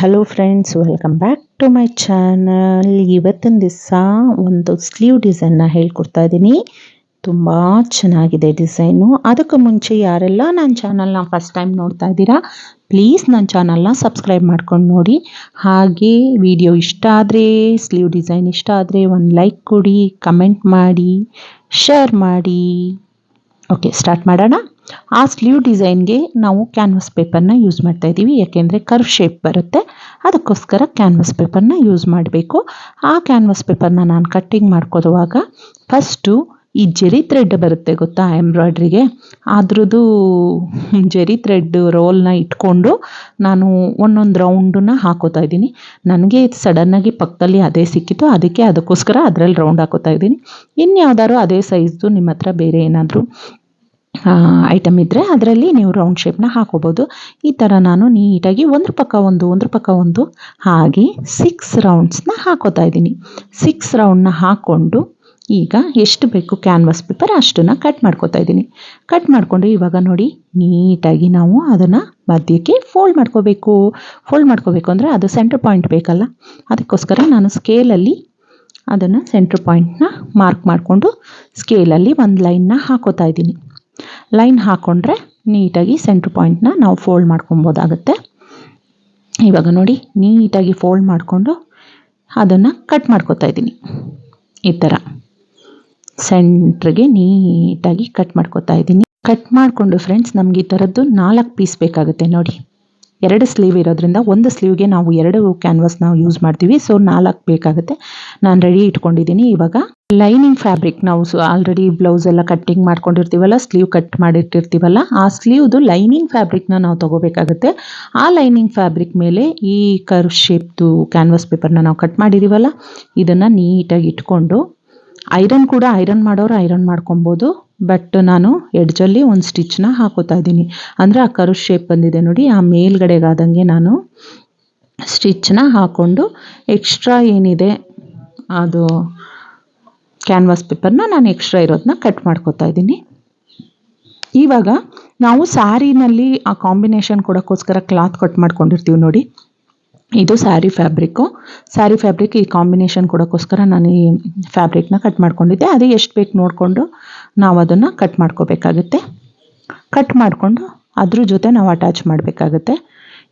Hello friends welcome back to my channel ಇವತ್ತಿನ ದಿವಸ ಒಂದು ಸ್ಲೀವ್ ಡಿಸೈನ್ನ ಹೇಳ್ಕೊಡ್ತಾ ಇದ್ದೀನಿ. ತುಂಬ ಚೆನ್ನಾಗಿದೆ ಡಿಸೈನು ಅದಕ್ಕೆ ಮುಂಚೆ ಯಾರೆಲ್ಲ ನನ್ನ ಚಾನಲ್ನ ಫಸ್ಟ್ ಟೈಮ್ ನೋಡ್ತಾ ಇದ್ದೀರಾ ಪ್ಲೀಸ್ ನನ್ನ ಚಾನಲ್ನ ಸಬ್ಸ್ಕ್ರೈಬ್ ಮಾಡ್ಕೊಂಡು ನೋಡಿ. ಹಾಗೆ ವಿಡಿಯೋ ಇಷ್ಟ ಆದರೆ ಸ್ಲೀವ್ ಡಿಸೈನ್ ಇಷ್ಟ ಆದರೆ ಒಂದು ಲೈಕ್ ಕೊಡಿ ಕಮೆಂಟ್ ಮಾಡಿ ಶೇರ್ ಮಾಡಿ. ಓಕೆ ಸ್ಟಾರ್ಟ್ ಮಾಡೋಣ. ಆ ಸ್ಲೀವ್ ಡಿಸೈನ್ಗೆ ನಾವು ಕ್ಯಾನ್ವಸ್ ಪೇಪರ್ನ ಯೂಸ್ ಮಾಡ್ತಾ ಇದ್ದೀವಿ. ಯಾಕೆಂದರೆ ಕರ್ವ್ ಶೇಪ್ ಬರುತ್ತೆ. ಅದಕ್ಕೋಸ್ಕರ ಕ್ಯಾನ್ವಸ್ ಪೇಪರ್ನ ಯೂಸ್ ಮಾಡಬೇಕು. ಆ ಕ್ಯಾನ್ವಸ್ ಪೇಪರ್ನ ನಾನು ಕಟ್ಟಿಂಗ್ ಮಾಡ್ಕೊಡುವಾಗ ಫಸ್ಟು ಈ ಜೆರಿ ಥ್ರೆಡ್ ಬರುತ್ತೆ ಗೊತ್ತಾ ಎಂಬ್ರಾಯ್ಡ್ರಿಗೆ? ಅದ್ರದ್ದು ಜೆರಿ ಥ್ರೆಡ್ ರೋಲ್ನ ಇಟ್ಕೊಂಡು ನಾನು ಒಂದೊಂದು ರೌಂಡನ್ನ ಹಾಕೋತಾ ಇದ್ದೀನಿ. ನನಗೆ ಸಡನ್ನಾಗಿ ಪಕ್ಕದಲ್ಲಿ ಅದೇ ಸಿಕ್ಕಿತ್ತು. ಅದಕ್ಕೆ ಅದಕ್ಕೋಸ್ಕರ ಅದರಲ್ಲಿ ರೌಂಡ್ ಹಾಕೋತಾ ಇದ್ದೀನಿ. ಇನ್ಯಾವುದಾದ್ರು ಅದೇ ಸೈಜ್ದು ನಿಮ್ಮ ಹತ್ರ ಬೇರೆ ಏನಾದರೂ ಐಟಮ್ ಇದ್ದರೆ ಅದರಲ್ಲಿ ನೀವು ರೌಂಡ್ ಶೇಪ್ನ ಹಾಕೋಬೋದು. ಈ ಥರ ನಾನು ನೀಟಾಗಿ ಒಂದ್ರ ಪಕ್ಕ ಒಂದು ಒಂದ್ರ ಪಕ್ಕ ಒಂದು ಹಾಗೆ ಸಿಕ್ಸ್ ರೌಂಡ್ಸ್ನ ಹಾಕೋತಾ ಇದ್ದೀನಿ. ಸಿಕ್ಸ್ ರೌಂಡ್ನ ಹಾಕ್ಕೊಂಡು ಈಗ ಎಷ್ಟು ಬೇಕು ಕ್ಯಾನ್ವಾಸ್ ಪೇಪರ್ ಅಷ್ಟನ್ನು ಕಟ್ ಮಾಡ್ಕೋತಾ ಇದ್ದೀನಿ. ಕಟ್ ಮಾಡಿಕೊಂಡು ಇವಾಗ ನೋಡಿ, ನೀಟಾಗಿ ನಾವು ಅದನ್ನು ಮಧ್ಯಕ್ಕೆ ಫೋಲ್ಡ್ ಮಾಡ್ಕೋಬೇಕು. ಫೋಲ್ಡ್ ಮಾಡ್ಕೋಬೇಕು ಅಂದರೆ ಅದು ಸೆಂಟ್ರ್ ಪಾಯಿಂಟ್ ಬೇಕಲ್ಲ? ಅದಕ್ಕೋಸ್ಕರ ನಾನು ಸ್ಕೇಲಲ್ಲಿ ಅದನ್ನು ಸೆಂಟ್ರ್ ಪಾಯಿಂಟ್ನ ಮಾರ್ಕ್ ಮಾಡಿಕೊಂಡು ಸ್ಕೇಲಲ್ಲಿ ಒಂದು ಲೈನ್ನ ಹಾಕೋತಾ ಇದ್ದೀನಿ. ಲೈನ್ ಹಾಕ್ಕೊಂಡ್ರೆ ನೀಟಾಗಿ ಸೆಂಟ್ರ್ ಪಾಯಿಂಟ್ನ ನಾವು ಫೋಲ್ಡ್ ಮಾಡ್ಕೊಬೋದಾಗುತ್ತೆ ಇವಾಗ ನೋಡಿ, ನೀಟಾಗಿ ಫೋಲ್ಡ್ ಮಾಡಿಕೊಂಡು ಅದನ್ನು ಕಟ್ ಮಾಡ್ಕೊತಾ ಇದ್ದೀನಿ. ಈ ಥರ ಸೆಂಟ್ರಿಗೆ ನೀಟಾಗಿ ಕಟ್ ಮಾಡ್ಕೊತಾ ಇದ್ದೀನಿ. ಕಟ್ ಮಾಡಿಕೊಂಡು ಫ್ರೆಂಡ್ಸ್ ನಮಗೆ ಈ ಥರದ್ದು ನಾಲ್ಕು ಪೀಸ್ ಬೇಕಾಗುತ್ತೆ ನೋಡಿ. ಎರಡು ಸ್ಲೀವ್ ಇರೋದ್ರಿಂದ ಒಂದು ಸ್ಲೀವ್ಗೆ ನಾವು ಎರಡು ಕ್ಯಾನ್ವಾಸ್ ನಾವು ಯೂಸ್ ಮಾಡ್ತೀವಿ. ಸೊ ನಾಲ್ಕು ಬೇಕಾಗುತ್ತೆ. ನಾನು ರೆಡಿ ಇಟ್ಕೊಂಡಿದ್ದೀನಿ. ಇವಾಗ ಲೈನಿಂಗ್ ಫ್ಯಾಬ್ರಿಕ್ ನಾವು ಆಲ್ರೆಡಿ ಬ್ಲೌಸ್ ಎಲ್ಲ ಕಟ್ಟಿಂಗ್ ಮಾಡ್ಕೊಂಡಿರ್ತೀವಲ್ಲ ಸ್ಲೀವ್ ಕಟ್ ಮಾಡಿಟ್ಟಿರ್ತೀವಲ್ಲ, ಆ ಸ್ಲೀವ್ದು ಲೈನಿಂಗ್ ಫ್ಯಾಬ್ರಿಕ್ನ ನಾವು ತೊಗೋಬೇಕಾಗುತ್ತೆ. ಆ ಲೈನಿಂಗ್ ಫ್ಯಾಬ್ರಿಕ್ ಮೇಲೆ ಈ ಕರ್ವ್ ಶೇಪ್ದು ಕ್ಯಾನ್ವಾಸ್ ಪೇಪರ್ನ ನಾವು ಕಟ್ ಮಾಡಿದ್ದೀವಲ್ಲ ಇದನ್ನು ನೀಟಾಗಿ ಇಟ್ಕೊಂಡು ಐರನ್ ಕೂಡ ಐರನ್ ಮಾಡೋರು ಐರನ್ ಮಾಡ್ಕೊಬೋದು. ಬಟ್ ನಾನು ಎಡ್ಜಲ್ಲಿ ಒಂದು ಸ್ಟಿಚ್ನ ಹಾಕೋತಾ ಇದ್ದೀನಿ. ಅಂದರೆ ಆ ಕರು ಶೇಪ್ ಬಂದಿದೆ ನೋಡಿ, ಆ ಮೇಲ್ಗಡೆಗಾದಂಗೆ ನಾನು ಸ್ಟಿಚ್ನ ಹಾಕ್ಕೊಂಡು ಎಕ್ಸ್ಟ್ರಾ ಏನಿದೆ, ಅದು ಕ್ಯಾನ್ವಾಸ್ ಪೇಪರ್ನ ನಾನು ಎಕ್ಸ್ಟ್ರಾ ಇರೋದನ್ನ ಕಟ್ ಮಾಡ್ಕೋತಾ ಇದ್ದೀನಿ. ಇವಾಗ ನಾವು ಸ್ಯಾರಿನಲ್ಲಿ ಆ ಕಾಂಬಿನೇಷನ್ ಕೊಡೋಕ್ಕೋಸ್ಕರ ಕ್ಲಾತ್ ಕಟ್ ಮಾಡ್ಕೊಂಡಿರ್ತೀವಿ ನೋಡಿ. ಇದು ಸ್ಯಾರಿ ಫ್ಯಾಬ್ರಿಕ್ಕು. ಸ್ಯಾರಿ ಫ್ಯಾಬ್ರಿಕ್ ಈ ಕಾಂಬಿನೇಷನ್ ಕೊಡೋಕ್ಕೋಸ್ಕರ ನಾನು ಈ ಫ್ಯಾಬ್ರಿಕ್ನ ಕಟ್ ಮಾಡ್ಕೊಂಡಿದ್ದೆ. ಅದು ಎಷ್ಟು ಬೇಕು ನೋಡಿಕೊಂಡು ನಾವು ಅದನ್ನು ಕಟ್ ಮಾಡ್ಕೋಬೇಕಾಗುತ್ತೆ. ಕಟ್ ಮಾಡಿಕೊಂಡು ಅದ್ರ ಜೊತೆ ನಾವು ಅಟ್ಯಾಚ್ ಮಾಡಬೇಕಾಗುತ್ತೆ.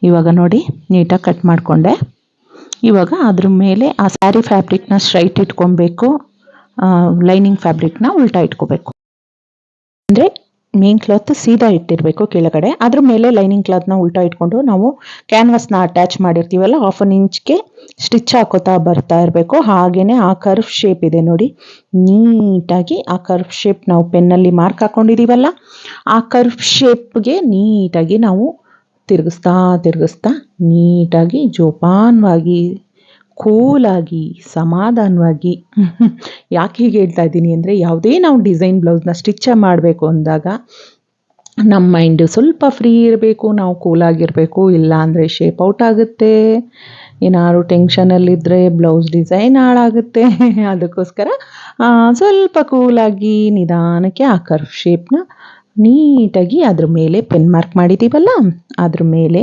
ಇವಾಗ ನೋಡಿ, ನೀಟಾಗಿ ಕಟ್ ಮಾಡಿಕೊಂಡೆ. ಇವಾಗ ಅದ್ರ ಮೇಲೆ ಆ ಸ್ಯಾರಿ ಫ್ಯಾಬ್ರಿಕ್ನ ಸ್ಟ್ರೈಟ್ ಇಟ್ಕೊಬೇಕು. ಲೈನಿಂಗ್ ಫ್ಯಾಬ್ರಿಕ್ನ ಉಲ್ಟಾ ಇಟ್ಕೋಬೇಕು. ಅಂದರೆ ಮೇನ್ ಕ್ಲಾತ್ ಸೀದಾ ಇಟ್ಟಿರಬೇಕು ಕೆಳಗಡೆ. ಅದ್ರ ಮೇಲೆ ಲೈನಿಂಗ್ ಕ್ಲಾತ್ನ ಉಲ್ಟಾ ಇಟ್ಕೊಂಡು ನಾವು ಕ್ಯಾನ್ವಾಸ್ನ ಅಟ್ಯಾಚ್ ಮಾಡಿರ್ತೀವಲ್ಲ ಹಾಫ್ ಅನ್ ಇಂಚ್ಗೆ ಸ್ಟಿಚ್ ಹಾಕೋತಾ ಬರ್ತಾ ಇರಬೇಕು. ಹಾಗೆಯೇ ಆ ಕರ್ವ್ ಶೇಪ್ ಇದೆ ನೋಡಿ. ನೀಟಾಗಿ ಆ ಕರ್ವ್ ಶೇಪ್ ನಾವು ಪೆನ್ನಲ್ಲಿ ಮಾರ್ಕ್ ಹಾಕೊಂಡಿದ್ದೀವಲ್ಲ ಆ ಕರ್ವ್ ಶೇಪ್ಗೆ ನೀಟಾಗಿ ನಾವು ತಿರುಗಿಸ್ತಾ ತಿರುಗಿಸ್ತಾ ನೀಟಾಗಿ ಜೋಪಾನವಾಗಿ ಕೂಲಾಗಿ, ಸಮಾಧಾನವಾಗಿ, ಯಾಕೆ ಹೀಗೆ ಹೇಳ್ತಾ ಇದ್ದೀನಿ ಅಂದರೆ ಯಾವುದೇ ನಾವು ಡಿಸೈನ್ ಬ್ಲೌಸ್ನ ಸ್ಟಿಚ್ ಮಾಡಬೇಕು ಅಂದಾಗ ನಮ್ಮ ಮೈಂಡು ಸ್ವಲ್ಪ ಫ್ರೀ ಇರಬೇಕು, ನಾವು ಕೂಲಾಗಿರಬೇಕು ಇಲ್ಲ ಅಂದರೆ ಶೇಪ್ ಔಟ್ ಆಗುತ್ತೆ. ಏನಾದ್ರು ಟೆನ್ಷನಲ್ಲಿದ್ದರೆ ಬ್ಲೌಸ್ ಡಿಸೈನ್ ಹಾಳಾಗುತ್ತೆ. ಅದಕ್ಕೋಸ್ಕರ ಸ್ವಲ್ಪ ಕೂಲಾಗಿ, ನಿಧಾನಕ್ಕೆ ಆ ಕರ್ವ್ ಶೇಪ್ನ ನೀಟಾಗಿ ಅದ್ರ ಮೇಲೆ ಪೆನ್ ಮಾರ್ಕ್ ಮಾಡಿದ್ದೀವಲ್ಲ ಅದ್ರ ಮೇಲೆ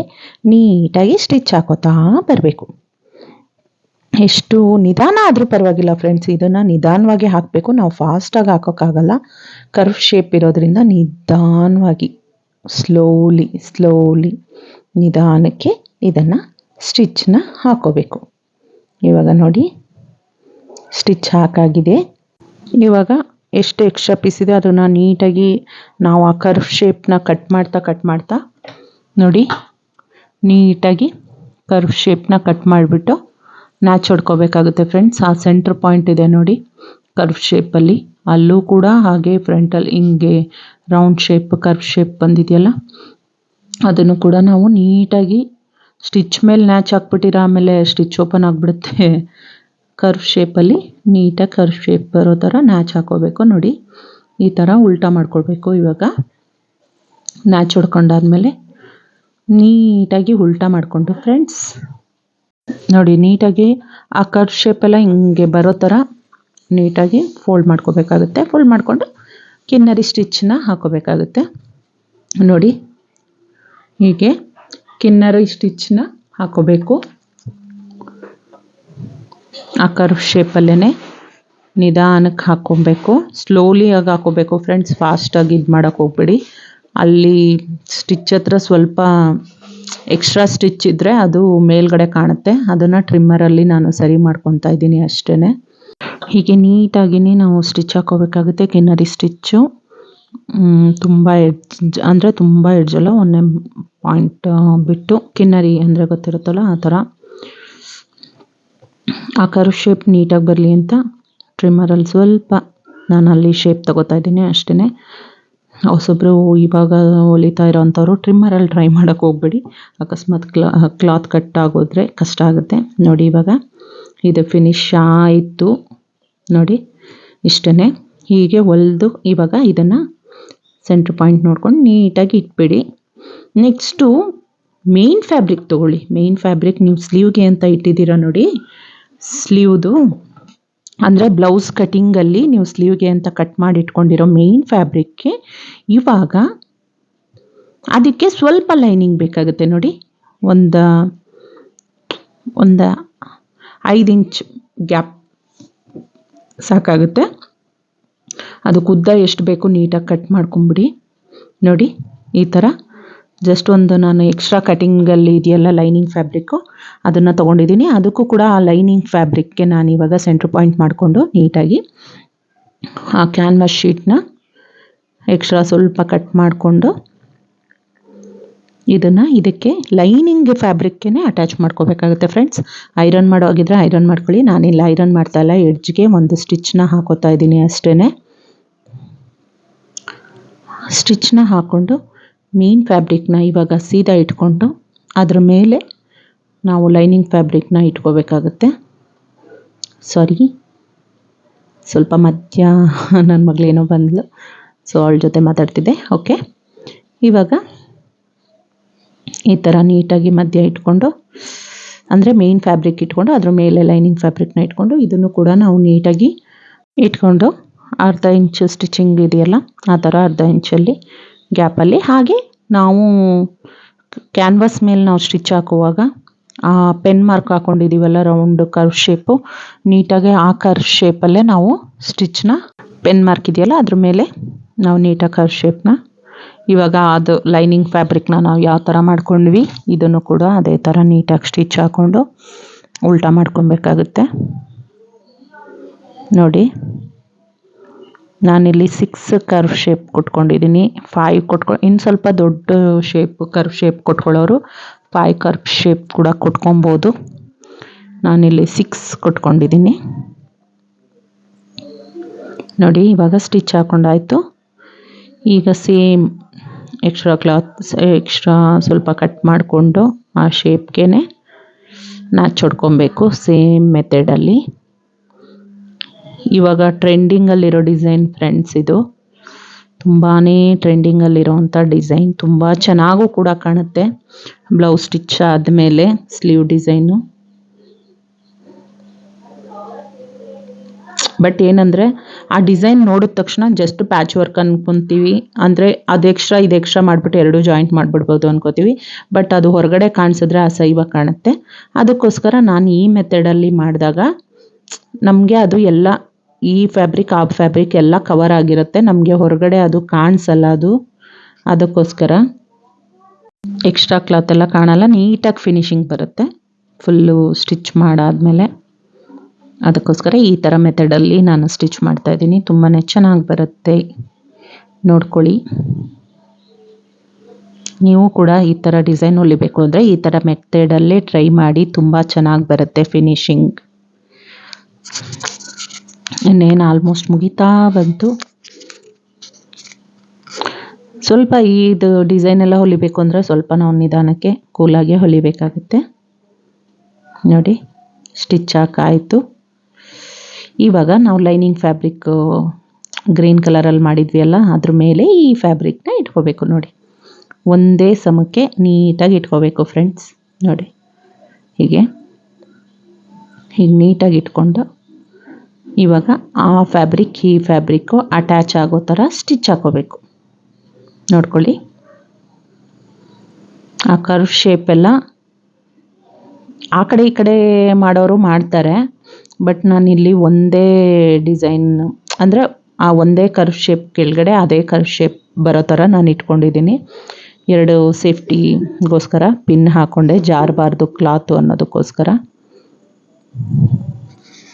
ನೀಟಾಗಿ ಸ್ಟಿಚ್ ಹಾಕೋತಾ ಬರಬೇಕು. ಎಷ್ಟು ನಿಧಾನ ಆದರೂ ಪರವಾಗಿಲ್ಲ ಫ್ರೆಂಡ್ಸ್ ಇದನ್ನು ನಿಧಾನವಾಗಿ ಹಾಕಬೇಕು. ನಾವು ಫಾಸ್ಟಾಗಿ ಹಾಕೋಕ್ಕಾಗಲ್ಲ. ಕರ್ವ್ ಶೇಪ್ ಇರೋದ್ರಿಂದ ನಿಧಾನವಾಗಿ ಸ್ಲೋಲಿ ಸ್ಲೋಲಿ ನಿಧಾನಕ್ಕೆ ಇದನ್ನು ಸ್ಟಿಚ್ನ ಹಾಕೋಬೇಕು. ಇವಾಗ ನೋಡಿ ಸ್ಟಿಚ್ ಹಾಕಾಗಿದೆ. ಇವಾಗ ಎಷ್ಟು ಎಕ್ಸ್ಟ್ರಾ ಪೀಸ್ ಇದೆ ಅದನ್ನು ನೀಟಾಗಿ ನಾವು ಆ ಕರ್ವ್ ಶೇಪ್ನ ಕಟ್ ಮಾಡ್ತಾ ಕಟ್ ಮಾಡ್ತಾ ನೋಡಿ, ನೀಟಾಗಿ ಕರ್ವ್ ಶೇಪ್ನ ಕಟ್ ಮಾಡಿಬಿಟ್ಟು ನ್ಯಾಚ್ ಹೊಡ್ಕೋಬೇಕಾಗುತ್ತೆ ಫ್ರೆಂಡ್ಸ್ ಆ ಸೆಂಟ್ರ್ ಪಾಯಿಂಟ್ ಇದೆ ನೋಡಿ. ಕರ್ವ್ ಶೇಪಲ್ಲಿ ಅಲ್ಲೂ. ಕೂಡ ಹಾಗೆ ಫ್ರಂಟಲ್ಲಿ ಹಿಂಗೆ ರೌಂಡ್ ಶೇಪ್ ಕರ್ವ್ ಶೇಪ್ ಬಂದಿದೆಯಲ್ಲ? ಅದನ್ನು ಕೂಡ ನಾವು ನೀಟಾಗಿ ಸ್ಟಿಚ್ ಮೇಲೆ ನ್ಯಾಚ್ ಹಾಕ್ಬಿಟ್ಟಿರ, ಆಮೇಲೆ ಸ್ಟಿಚ್ ಓಪನ್ ಆಗಿಬಿಡುತ್ತೆ. ಕರ್ವ್ ಶೇಪಲ್ಲಿ ನೀಟಾಗಿ ಕರ್ವ್ ಶೇಪ್ ಬರೋ ಥರ ನ್ಯಾಚ್ ಹಾಕೋಬೇಕು ನೋಡಿ. ಈ ಥರ ಉಲ್ಟಾ ಮಾಡ್ಕೊಳ್ಬೇಕು ಇವಾಗ. ನ್ಯಾಚ್ ಹೊಡ್ಕೊಂಡಾದ್ಮೇಲೆ ನೀಟಾಗಿ ಉಲ್ಟಾ ಮಾಡಿಕೊಂಡು ಫ್ರೆಂಡ್ಸ್ ನೋಡಿ, ನೀಟಾಗಿ ಆ ಕರ್ವ್ ಶೇಪೆಲ್ಲ ಹಿಂಗೆ ಬರೋ ಥರ ನೀಟಾಗಿ ಫೋಲ್ಡ್ ಮಾಡ್ಕೋಬೇಕಾಗುತ್ತೆ. ಫೋಲ್ಡ್ ಮಾಡಿಕೊಂಡು ಕಿನ್ನರಿ ಸ್ಟಿಚ್ನ ಹಾಕೋಬೇಕಾಗುತ್ತೆ. ನೋಡಿ, ಹೀಗೆ ಕಿನ್ನರಿ ಸ್ಟಿಚ್ನ ಹಾಕೋಬೇಕು. ಆ ಕರ್ವ್ ಶೇಪಲ್ಲೇ ನಿಧಾನಕ್ಕೆ ಹಾಕ್ಕೊಬೇಕು. ಸ್ಲೋಲಿ ಆಗಿ ಹಾಕೋಬೇಕು ಫ್ರೆಂಡ್ಸ್ ಫಾಸ್ಟಾಗಿ ಇದು ಮಾಡೋಕ್ಕೆ ಹೋಗ್ಬೇಡಿ. ಅಲ್ಲಿ ಸ್ಟಿಚ್ ಹತ್ರ ಸ್ವಲ್ಪ ಎಕ್ಸ್ಟ್ರಾ ಸ್ಟಿಚ್ ಇದ್ದರೆ ಅದು ಮೇಲ್ಗಡೆ ಕಾಣುತ್ತೆ. ಅದನ್ನು ಟ್ರಿಮ್ಮರಲ್ಲಿ ನಾನು ಸರಿ ಮಾಡ್ಕೊತಾ ಇದ್ದೀನಿ ಅಷ್ಟೇ ಹೀಗೆ ನೀಟಾಗಿನೇ ನಾವು ಸ್ಟಿಚ್ ಹಾಕೋಬೇಕಾಗುತ್ತೆ ಕಿನ್ನರಿ ಸ್ಟಿಚ್ಚು ತುಂಬ ಎಡ್ಜ್ ಅಂದರೆ ತುಂಬ ಎಡ್ಜಲ್ಲ ಒಂದೇ ಪಾಯಿಂಟ್ ಬಿಟ್ಟು ಕಿನ್ನರಿ ಅಂದರೆ ಗೊತ್ತಿರುತ್ತಲ್ಲ, ಆ ಥರ. ಆ ಕರು ಶೇಪ್ ನೀಟಾಗಿ ಬರಲಿ ಅಂತ ಟ್ರಿಮ್ಮರಲ್ಲಿ ಸ್ವಲ್ಪ ನಾನು ಅಲ್ಲಿ ಶೇಪ್ ತಗೋತಾ ಇದ್ದೀನಿ ಅಷ್ಟೇ ಹೊಸೊಬ್ರು ಇವಾಗ ಹೊಲಿತಾ ಇರೋವಂಥವ್ರು ಟ್ರಿಮ್ಮರಲ್ಲಿ ಟ್ರೈ ಮಾಡೋಕ್ಕೆ ಹೋಗ್ಬೇಡಿ. ಅಕಸ್ಮಾತ್ ಕ್ಲಾ ಕ್ಲಾತ್ ಕಟ್ ಆಗೋದ್ರೆ ಕಷ್ಟ ಆಗುತ್ತೆ. ನೋಡಿ ಇವಾಗ ಇದು ಫಿನಿಶ್ ಆಯಿತು. ನೋಡಿ ಇಷ್ಟೇ ಹೀಗೆ ಹೊಲ್ದು ಇವಾಗ ಇದನ್ನು ಸೆಂಟ್ರ್ ಪಾಯಿಂಟ್ ನೋಡ್ಕೊಂಡು ನೀಟಾಗಿ ಇಟ್ಬಿಡಿ. ನೆಕ್ಸ್ಟು ಮೇನ್ ಫ್ಯಾಬ್ರಿಕ್ ತೊಗೊಳ್ಳಿ. ಮೇನ್ ಫ್ಯಾಬ್ರಿಕ್ ನೀವು ಸ್ಲೀವ್ಗೆ ಅಂತ ಇಟ್ಟಿದ್ದೀರಾ ನೋಡಿ. ಸ್ಲೀವ್ದು ಅಂದರೆ ಬ್ಲೌಸ್ ಕಟಿಂಗಲ್ಲಿ ನೀವು ಸ್ಲೀವ್ಗೆ ಅಂತ ಕಟ್ ಮಾಡಿ ಇಟ್ಕೊಂಡಿರೋ ಮೇಯ್ನ್ ಫ್ಯಾಬ್ರಿಕ್ಗೆ ಇವಾಗ ಅದಕ್ಕೆ ಸ್ವಲ್ಪ ಲೈನಿಂಗ್ ಬೇಕಾಗುತ್ತೆ ನೋಡಿ. ಒಂದು ಒಂದು ಐದು ಇಂಚ್ ಗ್ಯಾಪ್ ಸಾಕಾಗುತ್ತೆ. ಅದಕ್ಕೆ ಉದ್ದ ಎಷ್ಟು ಬೇಕು ನೀಟಾಗಿ ಕಟ್ ಮಾಡ್ಕೊಂಬಿಡಿ. ನೋಡಿ, ಈ ಥರ ಜಸ್ಟ್ ಒಂದು ನಾನು ಎಕ್ಸ್ಟ್ರಾ ಕಟಿಂಗಲ್ಲಿ ಇದೆಯಲ್ಲ ಲೈನಿಂಗ್ ಫ್ಯಾಬ್ರಿಕ್ಕು ಅದನ್ನು ತೊಗೊಂಡಿದ್ದೀನಿ. ಅದಕ್ಕೂ ಕೂಡ ಆ ಲೈನಿಂಗ್ ಫ್ಯಾಬ್ರಿಕ್ಗೆ ನಾನು ಇವಾಗ ಸೆಂಟ್ರ್ ಪಾಯಿಂಟ್ ಮಾಡಿಕೊಂಡು ನೀಟಾಗಿ ಆ ಕ್ಯಾನ್ವಾಸ್ ಶೀಟ್ನ ಎಕ್ಸ್ಟ್ರಾ ಸ್ವಲ್ಪ ಕಟ್ ಮಾಡಿಕೊಂಡು ಇದನ್ನು ಇದಕ್ಕೆ ಲೈನಿಂಗ್ ಫ್ಯಾಬ್ರಿಕ್ಗೆ ಅಟ್ಯಾಚ್ ಮಾಡ್ಕೋಬೇಕಾಗುತ್ತೆ ಫ್ರೆಂಡ್ಸ್ ಐರನ್ ಮಾಡೋ ಆಗಿದ್ರೆ ಐರನ್ ಮಾಡ್ಕೊಳ್ಳಿ. ನಾನಿಲ್ಲ ಐರನ್ ಮಾಡ್ತಾ ಇಲ್ಲ. ಎಡ್ಜ್ಗೆ ಒಂದು ಸ್ಟಿಚ್ನ ಹಾಕೋತಾ ಇದ್ದೀನಿ ಅಷ್ಟೇ ಸ್ಟಿಚ್ನ ಹಾಕ್ಕೊಂಡು ಮೇನ್ ಫ್ಯಾಬ್ರಿಕ್ನ ಇವಾಗ ಸೀದಾ ಇಟ್ಕೊಂಡು ಅದ್ರ ಮೇಲೆ ನಾವು ಲೈನಿಂಗ್ ಫ್ಯಾಬ್ರಿಕ್ನ ಇಟ್ಕೋಬೇಕಾಗುತ್ತೆ. ಸಾರಿ ಸ್ವಲ್ಪ ಮಧ್ಯ ನನ್ನ ಮಗಳೇನೋ ಬಂದಳು ಸೊ ಅವಳ ಜೊತೆ ಮಾತಾಡ್ತಿದ್ದೆ. ಓಕೆ ಇವಾಗ ಈ ಥರ ನೀಟಾಗಿ ಮಧ್ಯ ಇಟ್ಕೊಂಡು, ಅಂದರೆ ಮೇನ್ ಫ್ಯಾಬ್ರಿಕ್ ಇಟ್ಕೊಂಡು, ಅದ್ರ ಮೇಲೆ ಲೈನಿಂಗ್ ಫ್ಯಾಬ್ರಿಕ್ನ ಇಟ್ಕೊಂಡು, ಇದನ್ನು ಕೂಡ ನಾವು ನೀಟಾಗಿ ಇಟ್ಕೊಂಡು, ಅರ್ಧ ಇಂಚು ಸ್ಟಿಚಿಂಗ್ ಇದೆಯಲ್ಲ, ಆ ಥರ ಅರ್ಧ ಇಂಚಲ್ಲಿ ಗ್ಯಾಪಲ್ಲಿ. ಹಾಗೆ ನಾವು ಕ್ಯಾನ್ವಾಸ್ ಮೇಲೆ ನಾವು ಸ್ಟಿಚ್ ಹಾಕುವಾಗ, ಆ ಪೆನ್ ಮಾರ್ಕ್ ಹಾಕೊಂಡಿದ್ದೀವಲ್ಲ ರೌಂಡ್ ಕರ್ವ್ ಶೇಪು. ನೀಟಾಗಿ ಆ ಕರ್ವ್ ಶೇಪಲ್ಲೇ ನಾವು ಸ್ಟಿಚ್ನ, ಪೆನ್ ಮಾರ್ಕ್ ಇದೆಯಲ್ಲ, ಅದ್ರ ಮೇಲೆ ನಾವು ನೀಟಾಗಿ ಕರ್ವ್ ಶೇಪ್ನ. ಇವಾಗ ಅದು ಲೈನಿಂಗ್ ಫ್ಯಾಬ್ರಿಕ್ನ ನಾವು ಯಾವ ಥರ ಮಾಡ್ಕೊಂಡ್ವಿ, ಇದನ್ನು ಕೂಡ ಅದೇ ಥರ ನೀಟಾಗಿ ಸ್ಟಿಚ್ ಹಾಕ್ಕೊಂಡು ಉಲ್ಟಾ ಮಾಡ್ಕೊಬೇಕಾಗುತ್ತೆ. ನೋಡಿ. ನಾನಿಲ್ಲಿ ಸಿಕ್ಸ್ ಕರ್ವ್ ಶೇಪ್ ಕೊಟ್ಕೊಂಡಿದ್ದೀನಿ ಫೈವ್ ಕೊಟ್ಕೊ ಇನ್ನು ಸ್ವಲ್ಪ ದೊಡ್ಡ ಶೇಪ್ ಕರ್ವ್ ಶೇಪ್ ಕೊಟ್ಕೊಳ್ಳೋರು ಫೈವ್ ಕರ್ವ್ ಶೇಪ್ ಕೂಡ ಕೊಟ್ಕೊಬೋದು. ನಾನಿಲ್ಲಿ ಸಿಕ್ಸ್ ಕೊಟ್ಕೊಂಡಿದ್ದೀನಿ ನೋಡಿ, ಇವಾಗ ಸ್ಟಿಚ್ ಹಾಕೊಂಡಾಯಿತು. ಈಗ ಸೇಮ್ ಎಕ್ಸ್ಟ್ರಾ ಕ್ಲಾತ್ ಎಕ್ಸ್ಟ್ರಾ ಸ್ವಲ್ಪ ಕಟ್ ಮಾಡಿಕೊಂಡು ಆ ಶೇಪ್ಗೆ ನಾಚ್ ಹೊಡ್ಕೊಬೇಕು ಸೇಮ್ ಮೆಥಡಲ್ಲಿ ಇವಾಗ ಟ್ರೆಂಡಿಂಗಲ್ಲಿರೋ ಡಿಸೈನ್ ಫ್ರೆಂಡ್ಸ್ ಇದು. ತುಂಬಾ ಟ್ರೆಂಡಿಂಗಲ್ಲಿರೋವಂಥ ಡಿಸೈನ್ ತುಂಬ ಚೆನ್ನಾಗೂ ಕೂಡ ಕಾಣುತ್ತೆ. ಬ್ಲೌಸ್ ಸ್ಟಿಚ್ ಆದಮೇಲೆ ಸ್ಲೀವ್ ಡಿಸೈನು ಬಟ್ ಏನಂದರೆ, ಆ ಡಿಸೈನ್ ನೋಡಿದ ತಕ್ಷಣ ಜಸ್ಟ್ ಪ್ಯಾಚ್ ವರ್ಕ್ ಅನ್ಕೊಂತೀವಿ. ಅಂದರೆ ಅದು ಎಕ್ಸ್ಟ್ರಾ ಇದು ಎಕ್ಸ್ಟ್ರಾ ಮಾಡಿಬಿಟ್ಟು ಎರಡು ಜಾಯಿಂಟ್ ಮಾಡಿಬಿಡ್ಬೋದು ಅನ್ಕೋತೀವಿ. ಬಟ್ ಅದು ಹೊರಗಡೆ ಕಾಣಿಸಿದ್ರೆ ಅಸಹ್ಯವಾಗಿ ಕಾಣುತ್ತೆ. ಅದಕ್ಕೋಸ್ಕರ ನಾನು ಈ ಮೆಥಡಲ್ಲಿ ಮಾಡಿದಾಗ, ನಮಗೆ ಅದು ಎಲ್ಲ ಈ ಫ್ಯಾಬ್ರಿಕ್ ಆ ಫ್ಯಾಬ್ರಿಕ್ ಎಲ್ಲ ಕವರ್ ಆಗಿರುತ್ತೆ. ನಮಗೆ ಹೊರಗಡೆ ಅದು ಕಾಣಿಸಲ್ಲ ಅದು. ಅದಕ್ಕೋಸ್ಕರ ಎಕ್ಸ್ಟ್ರಾ ಕ್ಲಾತ್ ಎಲ್ಲ ಕಾಣಲ್ಲ. ನೀಟಾಗಿ ಫಿನಿಶಿಂಗ್ ಬರುತ್ತೆ. ಫುಲ್ಲು ಸ್ಟಿಚ್ ಮಾಡಾದಮೇಲೆ ಅದಕ್ಕೋಸ್ಕರ ಈ ಥರ ಮೆಥಡಲ್ಲಿ ನಾನು ಸ್ಟಿಚ್ ಮಾಡ್ತಾ ಇದ್ದೀನಿ. ತುಂಬಾ ಚೆನ್ನಾಗಿ ಬರುತ್ತೆ. ನೋಡ್ಕೊಳ್ಳಿ. ನೀವು ಕೂಡ ಈ ಥರ ಡಿಸೈನ್ ಹೊಲಿಬೇಕು ಅಂದರೆ ಈ ಥರ ಮೆಥಡಲ್ಲೇ ಟ್ರೈ ಮಾಡಿ ತುಂಬ ಚೆನ್ನಾಗಿ ಬರುತ್ತೆ ಫಿನಿಶಿಂಗ್ ಇನ್ನೇನು ಆಲ್ಮೋಸ್ಟ್ ಮುಗಿತಾ ಬಂತು ಸ್ವಲ್ಪ ಇದು ಡಿಸೈನ್ ಎಲ್ಲ ಹೊಲಿಬೇಕು ಅಂದರೆ ಸ್ವಲ್ಪ ನಾವು ನಿಧಾನಕ್ಕೆ ಕೂಲಾಗೆ ಹೊಲಿಬೇಕಾಗುತ್ತೆ. ನೋಡಿ ಸ್ಟಿಚ್ ಹಾಕಾಯಿತು. ಇವಾಗ ನಾವು ಲೈನಿಂಗ್ ಫ್ಯಾಬ್ರಿಕ್ ಗ್ರೀನ್ ಕಲರಲ್ಲಿ ಮಾಡಿದ್ವಿ ಅಲ್ಲ ಅದ್ರ ಮೇಲೆ ಈ ಫ್ಯಾಬ್ರಿಕ್ನ ಇಟ್ಕೋಬೇಕು ನೋಡಿ. ಒಂದೇ ಸಮಕ್ಕೆ ನೀಟಾಗಿ ಇಟ್ಕೋಬೇಕು ಫ್ರೆಂಡ್ಸ್ ನೋಡಿ, ಹೀಗೆ. ಹೀಗೆ ನೀಟಾಗಿ ಇಟ್ಕೊಂಡು ಇವಾಗ ಆ ಫ್ಯಾಬ್ರಿಕ್ ಈ ಫ್ಯಾಬ್ರಿಕ್ಕು ಅಟ್ಯಾಚ್ ಆಗೋ ಥರ ಸ್ಟಿಚ್ ಹಾಕೋಬೇಕು. ನೋಡ್ಕೊಳ್ಳಿ. ಆ ಕರ್ವ್ ಶೇಪೆಲ್ಲ ಆ ಕಡೆ ಈ ಕಡೆ ಮಾಡೋರು ಮಾಡ್ತಾರೆ ಬಟ್ ನಾನು ಇಲ್ಲಿ ಒಂದೇ ಡಿಸೈನ್ ಅಂದರೆ ಆ ಒಂದೇ ಕರ್ವ್ ಶೇಪ್ ಕೆಳಗಡೆ ಅದೇ ಕರ್ವ್ ಶೇಪ್ ಬರೋ ಥರ ನಾನು ಇಟ್ಕೊಂಡಿದ್ದೀನಿ. ಎರಡು ಸೇಫ್ಟಿಗೋಸ್ಕರ ಪಿನ್ ಹಾಕ್ಕೊಂಡೆ ಜಾರಬಾರ್ದು ಕ್ಲಾತು ಅನ್ನೋದಕ್ಕೋಸ್ಕರ.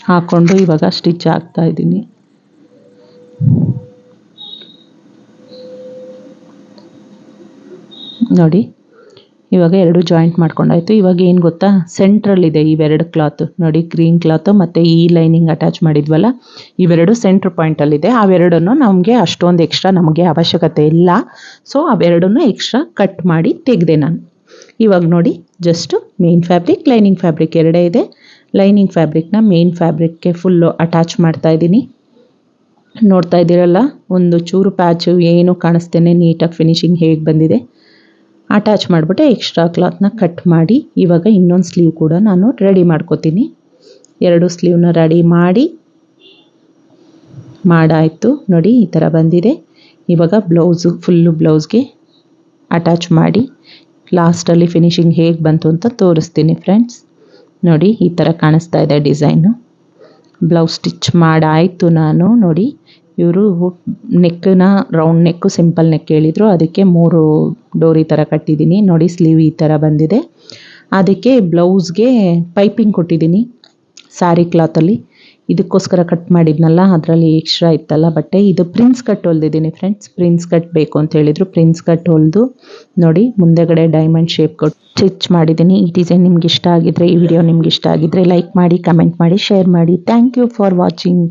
ಹಾಕ್ಕೊಂಡು ಇವಾಗ ಸ್ಟಿಚ್ ಹಾಕ್ತಾ ಇದ್ದೀನಿ. ನೋಡಿ, ಇವಾಗ ಎರಡು ಜಾಯಿಂಟ್ ಮಾಡ್ಕೊಂಡಾಯಿತು. ಇವಾಗ ಏನು ಗೊತ್ತಾ? ಸೆಂಟ್ರಲ್ಲಿದೆ ಇವೆರಡು ಕ್ಲಾತ್ ನೋಡಿ ಗ್ರೀನ್ ಕ್ಲಾತು ಮತ್ತು ಈ ಲೈನಿಂಗ್ ಅಟ್ಯಾಚ್ ಮಾಡಿದ್ವಲ್ಲ? ಇವೆರಡು ಸೆಂಟ್ರ್ ಪಾಯಿಂಟಲ್ಲಿದೆ ಅವೆರಡನ್ನು ನಮಗೆ ಅಷ್ಟೊಂದು ಎಕ್ಸ್ಟ್ರಾ ನಮಗೆ ಅವಶ್ಯಕತೆ ಇಲ್ಲ. ಸೊ ಅವೆರಡನ್ನು ಎಕ್ಸ್ಟ್ರಾ ಕಟ್ ಮಾಡಿ ತೆಗೆದೆ ನಾನು. ಇವಾಗ ನೋಡಿ just main fabric lining fabric ಎರಡೇ ಇದೆ. ಲೈನಿಂಗ್ ಫ್ಯಾಬ್ರಿಕ್ನ ಮೇನ್ ಫ್ಯಾಬ್ರಿಕ್ಗೆ ಫುಲ್ಲು ಅಟ್ಯಾಚ್ ಮಾಡ್ತಾ ಇದ್ದೀನಿ. ನೋಡ್ತಾ ಇದ್ದೀರಲ್ಲ, ಒಂದು ಚೂರು ಪ್ಯಾಚು ಏನು ಕಾಣಿಸ್ತೇನೆ, ನೀಟಾಗಿ ಫಿನಿಶಿಂಗ್ ಹೇಗೆ ಬಂದಿದೆ. ಅಟ್ಯಾಚ್ ಮಾಡಿಬಿಟ್ಟು ಎಕ್ಸ್ಟ್ರಾ ಕ್ಲಾತ್ನ ಕಟ್ ಮಾಡಿ, ಇವಾಗ ಇನ್ನೊಂದು ಸ್ಲೀವ್ ಕೂಡ ನಾನು ರೆಡಿ ಮಾಡ್ಕೋತೀನಿ. ಎರಡು ಸ್ಲೀವ್ನ ರೆಡಿ ಮಾಡಿ, ಮಾಡಾಯಿತು. ನೋಡಿ, ಈ ಥರ ಬಂದಿದೆ. ಇವಾಗ ಬ್ಲೌಸು, ಫುಲ್ಲು ಬ್ಲೌಸ್ಗೆ ಅಟ್ಯಾಚ್ ಮಾಡಿ, ಲಾಸ್ಟಲ್ಲಿ ಫಿನಿಶಿಂಗ್ ಹೇಗೆ ಬಂತು ಅಂತ ತೋರಿಸ್ತೀನಿ, ಫ್ರೆಂಡ್ಸ್. ನೋಡಿ, ಈ ಥರ ಕಾಣಿಸ್ತಾ ಇದೆ ಡಿಸೈನು. ಬ್ಲೌಸ್ ಸ್ಟಿಚ್ ಮಾಡಾಯಿತು ನಾನು. ನೋಡಿ, ಇವರು ನೆಕ್ಕನ್ನ ರೌಂಡ್ ನೆಕ್ಕು, ಸಿಂಪಲ್ ನೆಕ್ ಹೇಳಿದರು. ಅದಕ್ಕೆ ಮೂರು ಡೋರಿ ಥರ ಕಟ್ಟಿದ್ದೀನಿ. ನೋಡಿ, ಸ್ಲೀವ್ ಈ ಥರ ಬಂದಿದೆ. ಅದಕ್ಕೆ ಬ್ಲೌಸ್ಗೆ ಪೈಪಿಂಗ್ ಕೊಟ್ಟಿದ್ದೀನಿ ಸ್ಯಾರಿ ಕ್ಲಾತಲ್ಲಿ. ಇದಕ್ಕೋಸ್ಕರ ಕಟ್ ಮಾಡಿದ್ನಲ್ಲ, ಅದರಲ್ಲಿ ಎಕ್ಸ್ಟ್ರಾ ಇತ್ತಲ್ಲ, ಬಟ್ಟೆ. ಇದು ಪ್ರಿನ್ಸ್ ಕಟ್ ಹೊಲ್ದಿದ್ದೀನಿ ಫ್ರೆಂಡ್ಸ್ ಪ್ರಿನ್ಸ್ ಕಟ್ ಬೇಕು ಅಂತ ಹೇಳಿದ್ರು. ಪ್ರಿನ್ಸ್ ಕಟ್ ಹೊಲ್ದು ನೋಡಿ, ಮುಂದೆಗಡೆ ಡೈಮಂಡ್ ಶೇಪ್ ಕೊಟ್ಟು ಸ್ಟಿಚ್ ಮಾಡಿದ್ದೀನಿ. ಈ ಡಿಸೈನ್ ನಿಮ್ಗೆ ಇಷ್ಟ ಆಗಿದ್ರೆ, ಈ ವಿಡಿಯೋ ನಿಮ್ಗೆ ಇಷ್ಟ ಆಗಿದ್ರೆ ಲೈಕ್ ಮಾಡಿ ಕಮೆಂಟ್ ಮಾಡಿ ಶೇರ್ ಮಾಡಿ. Thank you for watching